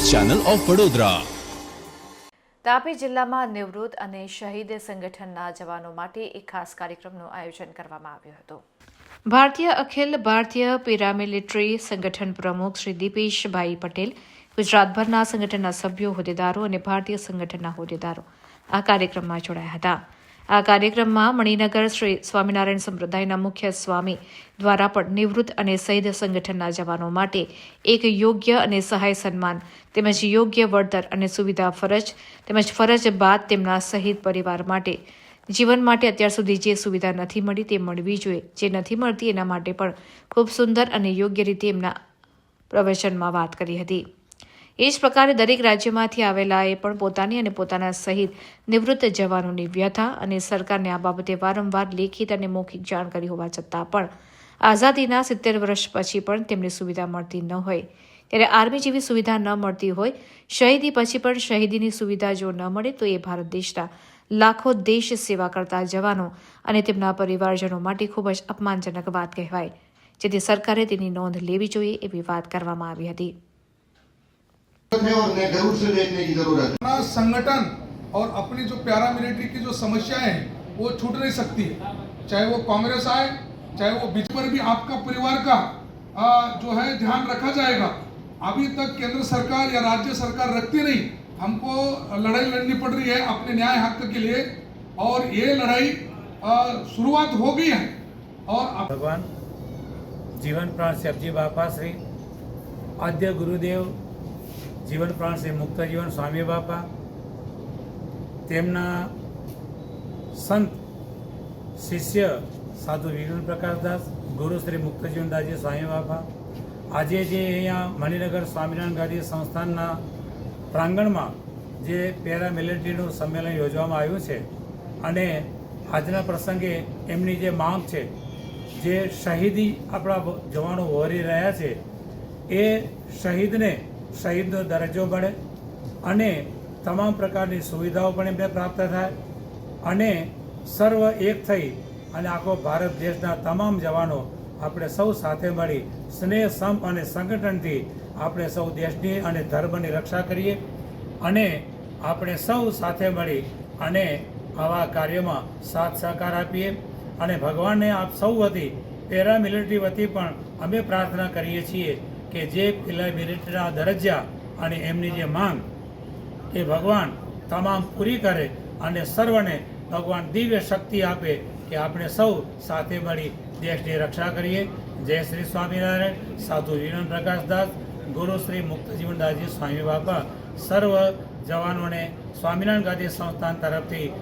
Channel of Vadodara. Tapi જિલ્લામાં નિવૃત્ત અને શહીદ સંગઠનના જવાનો માટે એક ખાસ કાર્યક્રમનું આયોજન કરવામાં આવ્યું હતું. ભારતીય અખિલ ભારતીય પેરામિલિટરી સંગઠન પ્રમુખ શ્રી દીપેશભાઈ પટેલ ગુજરાતભરના સંગઠનના સભ્યો હોદ્દેદારો અને ભારતીય સંગઠનના હોદ્દેદારો આ કાર્યક્રમમાં જોડાયા હતા. આ કાર્યક્રમમાં મણિનગર શ્રી સ્વામિનારાયણ સંપ્રદાયના મુખ્ય સ્વામી દ્વારા પણ નિવૃત્ત અને શહીદ સંગઠનના જવાનો માટે એક યોગ્ય અને સહાય સન્માન, તેમજ યોગ્ય વળતર અને સુવિધા ફરજ, તેમજ ફરજ બાદ તેમના શહીદ પરિવાર માટે. જીવન માટે અત્યાર સુધી જે સુવિધા નથી મળી તે મળવી જોઈએ. જે નથી મળતી એના માટે પણ ખૂબ સુંદર અને યોગ્ય રીતે એમના પ્રવચનમાં વાત કરી હતી. એ જ પ્રકારે દરેક રાજ્યમાંથી આવેલાએ પણ પોતાની અને પોતાના સહિત નિવૃત્ત જવાનોની વ્યથા અને સરકારને આ બાબતે વારંવાર લેખિત અને મૌખિક જાણ કરી હોવા છતાં પણ આઝાદીના સિત્તેર વર્ષ પછી પણ તેમને સુવિધા મળતી ન હોય. ત્યારે આર્મી જેવી સુવિધા ન મળતી હોય, શહીદી પછી પણ શહીદીની સુવિધા જો ન મળે તો એ ભારત દેશના લાખો દેશ સેવા કરતા જવાનો અને તેમના પરિવારજનો માટે ખૂબ જ અપમાનજનક વાત કહેવાય. જેથી સરકારે તેની નોંધ લેવી જોઈએ એવી વાત કરવામાં આવી હતી. है। संगठन और अपनी जो प्यारा मिलिट्री की जो समस्याएँ हैं वो छूट नहीं सकती। है चाहे वो कांग्रेस आए चाहे वो बीच पर भी आपका परिवार का आ, जो है ध्यान रखा जाएगा। अभी तक केंद्र सरकार या राज्य सरकार रखती नहीं। हमको लड़ाई लड़नी पड़ रही है अपने न्याय हक के लिए और ये लड़ाई शुरुआत हो गई है। और भगवान जीवन प्राण सब्ज़ी जी बापा श्री आद्य गुरुदेव જીવન પ્રાણ શ્રી મુક્ત જીવન, સ્વામી બાપા, તેમના સંત, શિષ્ય, સાધુ વિજ્ઞાન પ્રકાશદાસ, ગુરુ શ્રી મુક્ત જીવનદાસજી સ્વામી બાપા. આજે જે અહીંયા મણિનગર સ્વામિનારાયણ ગાંધી સંસ્થાનના પ્રાંગણમાં જે પેરા મિલિટરીનું સંમેલન યોજવામાં આવ્યું છે અને આજના પ્રસંગે એમની જે માંગ છે, જે શહીદી આપણા જવાનો વહોરી રહ્યા છે, એ શહીદને શહીદનો દરજ્જો મળે અને તમામ પ્રકારની સુવિધાઓ પણ એમને પ્રાપ્ત થાય અને સર્વ એક થઈ અને આખો ભારત દેશના તમામ જવાનો આપણે સૌ સાથે મળી સ્નેહ, સમ અને સંગઠનથી આપણે સૌ દેશની અને ધર્મની રક્ષા કરીએ અને આપણે સૌ સાથે મળી અને આવા કાર્યમાં સાથ સહકાર આપીએ અને ભગવાનને આપ સૌ વતી પેરામિલિટરી વતી પણ અમે પ્રાર્થના કરીએ છીએ કે જે પેલા મિલિટરીના દરજ્જા અને એમની જે માંગ એ ભગવાન તમામ પૂરી કરે અને સર્વને ભગવાન દિવ્ય શક્તિ આપે કે આપણે સૌ સાથે મળી દેશની રક્ષા કરીએ. જય શ્રી સ્વામિનારાયણ. સાધુ વિનોદ પ્રકાશદાસ ગુરુ શ્રી મુક્તજીવનદાસજી, સ્વામી બાપા, સર્વ જવાનોને સ્વામિનારાયણ ગાંધી સંસ્થાન તરફથી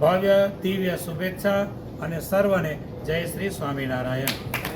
ભવ્ય, દિવ્ય શુભેચ્છા અને સર્વને જય શ્રી સ્વામિનારાયણ.